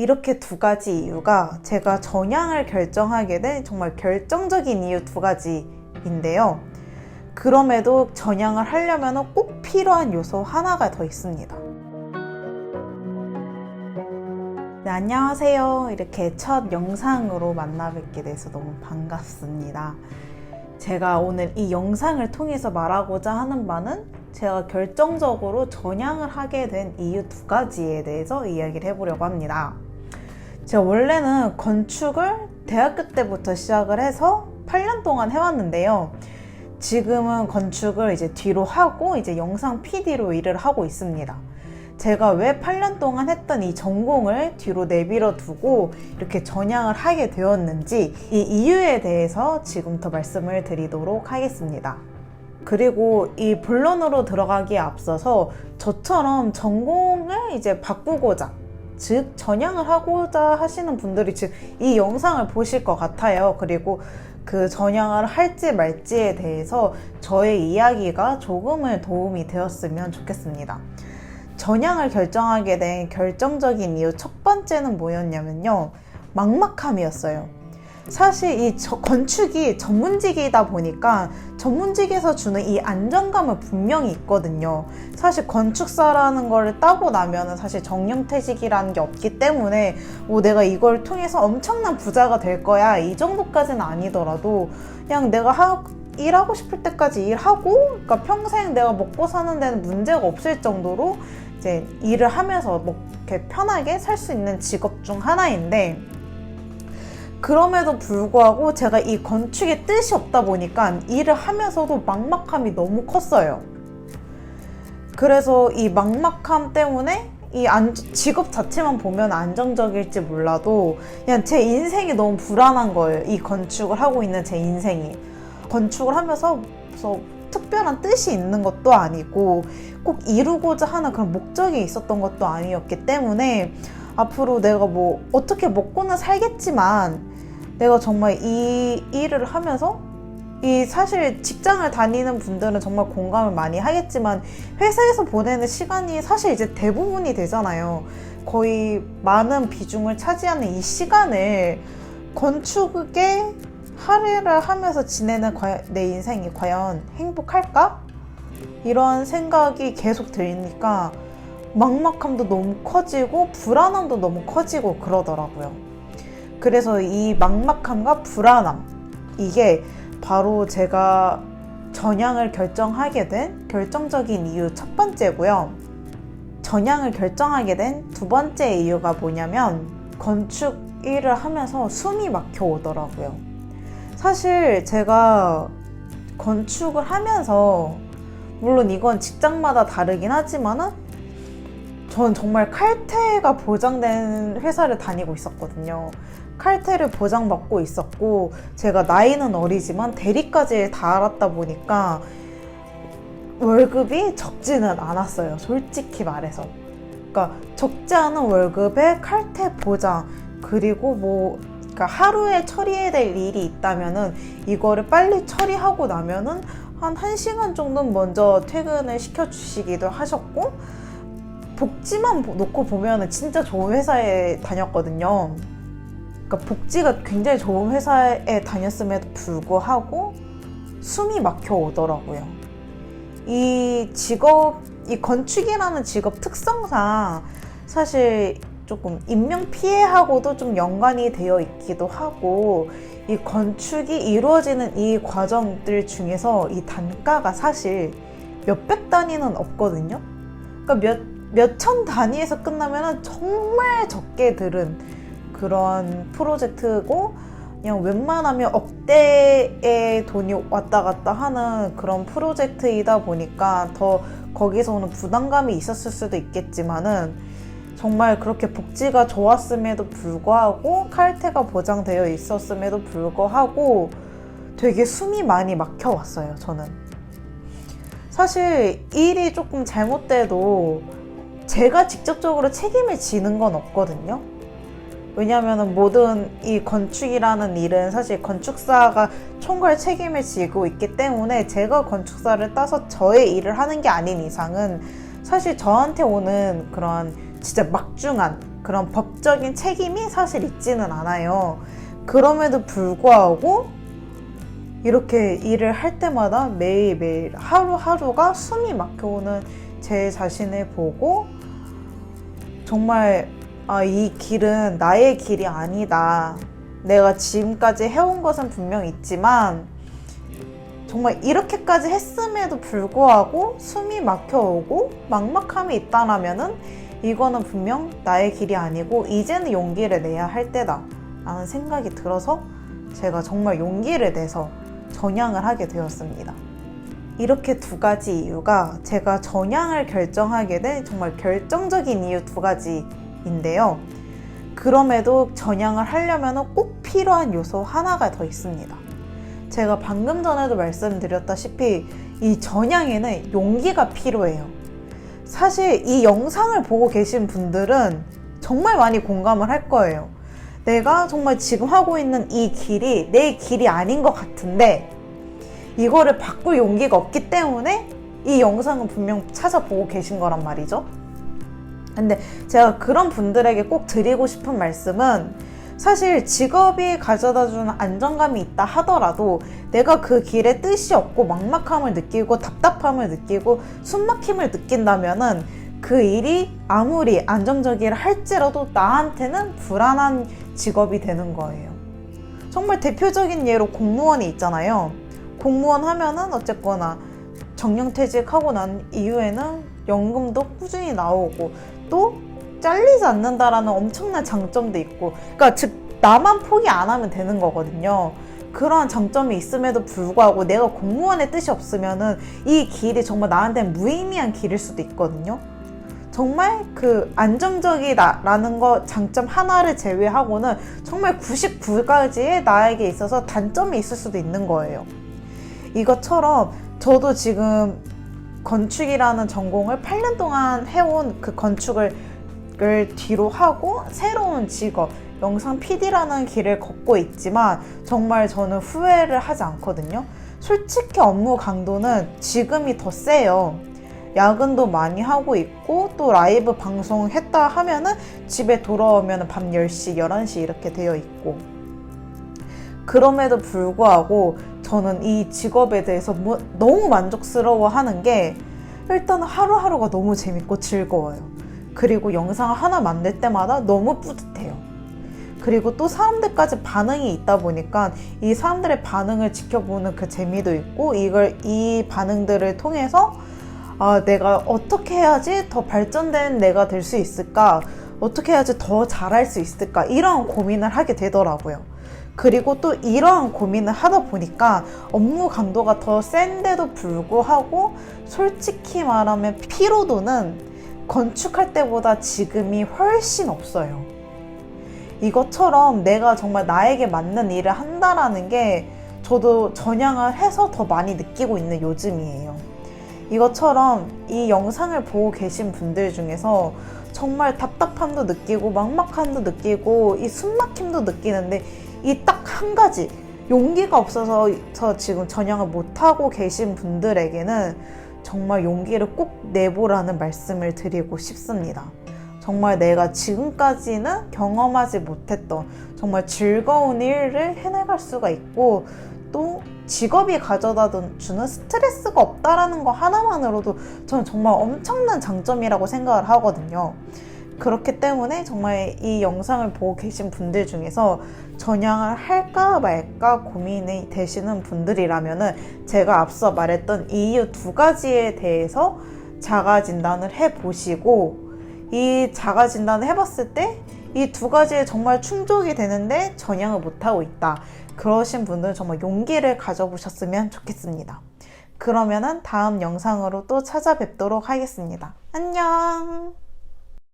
이렇게 두 가지 이유가 제가 전향을 결정하게 된 정말 결정적인 이유 두 가지인데요. 그럼에도 전향을 하려면 꼭 필요한 요소 하나가 더 있습니다. 네, 안녕하세요. 이렇게 첫 영상으로 만나 뵙게 돼서 너무 반갑습니다. 제가 오늘 이 영상을 통해서 말하고자 하는 바는 제가 결정적으로 전향을 하게 된 이유 두 가지에 대해서 이야기를 해보려고 합니다. 제가 원래는 건축을 대학교 때부터 시작을 해서 8년 동안 해왔는데요. 지금은 건축을 이제 뒤로 하고 이제 영상 PD로 일을 하고 있습니다. 제가 왜 8년 동안 했던 이 전공을 뒤로 내밀어 두고 이렇게 전향을 하게 되었는지 이 이유에 대해서 지금부터 말씀을 드리도록 하겠습니다. 그리고 이 본론으로 들어가기에 앞서서 저처럼 전공을 이제 바꾸고자 즉 전향을 하고자 하시는 분들이 즉이 영상을 보실 것 같아요. 그리고 그 전향을 할지 말지에 대해서 저의 이야기가 조금은 도움이 되었으면 좋겠습니다. 전향을 결정하게 된 결정적인 이유 첫 번째는 뭐였냐면요. 막막함이었어요. 사실 이 건축이 전문직이다 보니까 전문직에서 주는 이 안정감은 분명히 있거든요. 사실 건축사라는 걸 따고 나면은 사실 정년퇴직이라는 게 없기 때문에 뭐 내가 이걸 통해서 엄청난 부자가 될 거야 이 정도까지는 아니더라도 그냥 내가 하, 일하고 싶을 때까지 일하고 그러니까 평생 내가 먹고 사는 데는 문제가 없을 정도로 이제 일을 하면서 뭐 이렇게 편하게 살 수 있는 직업 중 하나인데 그럼에도 불구하고 제가 이 건축에 뜻이 없다 보니까 일을 하면서도 막막함이 너무 컸어요. 그래서 이 막막함 때문에 이 안, 직업 자체만 보면 안정적일지 몰라도 그냥 제 인생이 너무 불안한 거예요. 이 건축을 하고 있는 제 인생이. 건축을 하면서 특별한 뜻이 있는 것도 아니고 꼭 이루고자 하는 그런 목적이 있었던 것도 아니었기 때문에 앞으로 내가 뭐 어떻게 먹고는 살겠지만 내가 정말 이 일을 하면서 이 사실 직장을 다니는 분들은 정말 공감을 많이 하겠지만 회사에서 보내는 시간이 사실 이제 대부분이 되잖아요. 거의 많은 비중을 차지하는 이 시간을 건축에 할애를 하면서 지내는 내 인생이 과연 행복할까? 이런 생각이 계속 들니까 막막함도 너무 커지고 불안함도 너무 커지고 그러더라고요. 그래서 이 막막함과 불안함 이게 바로 제가 전향을 결정하게 된 결정적인 이유 첫 번째고요. 전향을 결정하게 된 두 번째 이유가 뭐냐면 건축 일을 하면서 숨이 막혀 오더라고요. 사실 제가 건축을 하면서 물론 이건 직장마다 다르긴 하지만은 전 정말 칼퇴가 보장된 회사를 다니고 있었거든요. 칼퇴를 보장받고 있었고 제가 나이는 어리지만 대리까지 달았다 보니까 월급이 적지는 않았어요. 솔직히 말해서. 그러니까 적지 않은 월급에 칼퇴 보장 그리고 뭐 그러니까 하루에 처리해야 될 일이 있다면은 이거를 빨리 처리하고 나면은 한 1시간 정도는 먼저 퇴근을 시켜 주시기도 하셨고 복지만 놓고 보면은 진짜 좋은 회사에 다녔거든요. 그러니까 복지가 굉장히 좋은 회사에 다녔음에도 불구하고 숨이 막혀 오더라고요. 이 직업, 이 건축이라는 직업 특성상 사실 조금 인명 피해하고도 좀 연관이 되어 있기도 하고 이 건축이 이루어지는 이 과정들 중에서 이 단가가 사실 몇백 단위는 없거든요. 그러니까 몇, 몇 천 단위에서 끝나면 정말 적게 들은 그런 프로젝트고 그냥 웬만하면 억대의 돈이 왔다 갔다 하는 그런 프로젝트이다 보니까 더 거기서 오는 부담감이 있었을 수도 있겠지만은 정말 그렇게 복지가 좋았음에도 불구하고 칼퇴가 보장되어 있었음에도 불구하고 되게 숨이 많이 막혀왔어요, 저는. 사실 일이 조금 잘못돼도 제가 직접적으로 책임을 지는 건 없거든요. 왜냐하면 모든 이 건축이라는 일은 사실 건축사가 총괄 책임을 지고 있기 때문에 제가 건축사를 따서 저의 일을 하는 게 아닌 이상은 사실 저한테 오는 그런 진짜 막중한 그런 법적인 책임이 사실 있지는 않아요. 그럼에도 불구하고 이렇게 일을 할 때마다 매일매일 하루하루가 숨이 막혀오는 제 자신을 보고 정말 아, 이 길은 나의 길이 아니다. 내가 지금까지 해온 것은 분명 있지만 정말 이렇게까지 했음에도 불구하고 숨이 막혀오고 막막함이 있다라면은 이거는 분명 나의 길이 아니고 이제는 용기를 내야 할 때다 라는 생각이 들어서 제가 정말 용기를 내서 전향을 하게 되었습니다. 이렇게 두 가지 이유가 제가 전향을 결정하게 된 정말 결정적인 이유 두 가지인데요. 그럼에도 전향을 하려면 꼭 필요한 요소 하나가 더 있습니다. 제가 방금 전에도 말씀드렸다시피 이 전향에는 용기가 필요해요. 사실 이 영상을 보고 계신 분들은 정말 많이 공감을 할 거예요. 내가 정말 지금 하고 있는 이 길이 내 길이 아닌 것 같은데 이거를 바꿀 용기가 없기 때문에 이 영상은 분명 찾아보고 계신 거란 말이죠. 근데 제가 그런 분들에게 꼭 드리고 싶은 말씀은 사실 직업이 가져다 주는 안정감이 있다 하더라도 내가 그 길에 뜻이 없고 막막함을 느끼고 답답함을 느끼고 숨막힘을 느낀다면은 그 일이 아무리 안정적이라 할지라도 나한테는 불안한 직업이 되는 거예요. 정말 대표적인 예로 공무원이 있잖아요. 공무원 하면은 어쨌거나 정년퇴직하고 난 이후에는 연금도 꾸준히 나오고 또 잘리지 않는다라는 엄청난 장점도 있고 그러니까 즉 나만 포기 안 하면 되는 거거든요. 그러한 장점이 있음에도 불구하고 내가 공무원의 뜻이 없으면은 이 길이 정말 나한테 무의미한 길일 수도 있거든요. 정말 그 안정적이다라는 거 장점 하나를 제외하고는 정말 99가지의 나에게 있어서 단점이 있을 수도 있는 거예요. 이것처럼 저도 지금 건축이라는 전공을 8년 동안 해온 그 건축을 뒤로 하고 새로운 직업, 영상 PD라는 길을 걷고 있지만 정말 저는 후회를 하지 않거든요. 솔직히 업무 강도는 지금이 더 세요. 야근도 많이 하고 있고 또 라이브 방송 했다 하면은 집에 돌아오면 밤 10시, 11시 이렇게 되어 있고 그럼에도 불구하고 저는 이 직업에 대해서 뭐 너무 만족스러워 하는 게 일단 하루하루가 너무 재밌고 즐거워요. 그리고 영상 하나 만들 때마다 너무 뿌듯해요. 그리고 또 사람들까지 반응이 있다 보니까 이 사람들의 반응을 지켜보는 그 재미도 있고 이걸 이 반응들을 통해서 아, 내가 어떻게 해야지 더 발전된 내가 될 수 있을까? 어떻게 해야지 더 잘할 수 있을까? 이런 고민을 하게 되더라고요. 그리고 또 이러한 고민을 하다 보니까 업무 강도가 더 센데도 불구하고 솔직히 말하면 피로도는 건축할 때보다 지금이 훨씬 없어요. 이것처럼 내가 정말 나에게 맞는 일을 한다라는 게 저도 전향을 해서 더 많이 느끼고 있는 요즘이에요. 이것처럼 이 영상을 보고 계신 분들 중에서 정말 답답함도 느끼고 막막함도 느끼고 이 숨막힘도 느끼는데 이 딱 한 가지 용기가 없어서 저 지금 전향을 못하고 계신 분들에게는 정말 용기를 꼭 내보라는 말씀을 드리고 싶습니다. 정말 내가 지금까지는 경험하지 못했던 정말 즐거운 일을 해나갈 수가 있고 또 직업이 가져다 주는 스트레스가 없다라는 거 하나만으로도 저는 정말 엄청난 장점이라고 생각을 하거든요. 그렇기 때문에 정말 이 영상을 보고 계신 분들 중에서 전향을 할까 말까 고민이 되시는 분들이라면은 제가 앞서 말했던 이유 두 가지에 대해서 자가 진단을 해 보시고 이 자가 진단을 해봤을 때 이 두 가지에 정말 충족이 되는데 전향을 못하고 있다. 그러신 분들은 정말 용기를 가져보셨으면 좋겠습니다. 그러면은 다음 영상으로 또 찾아뵙도록 하겠습니다. 안녕!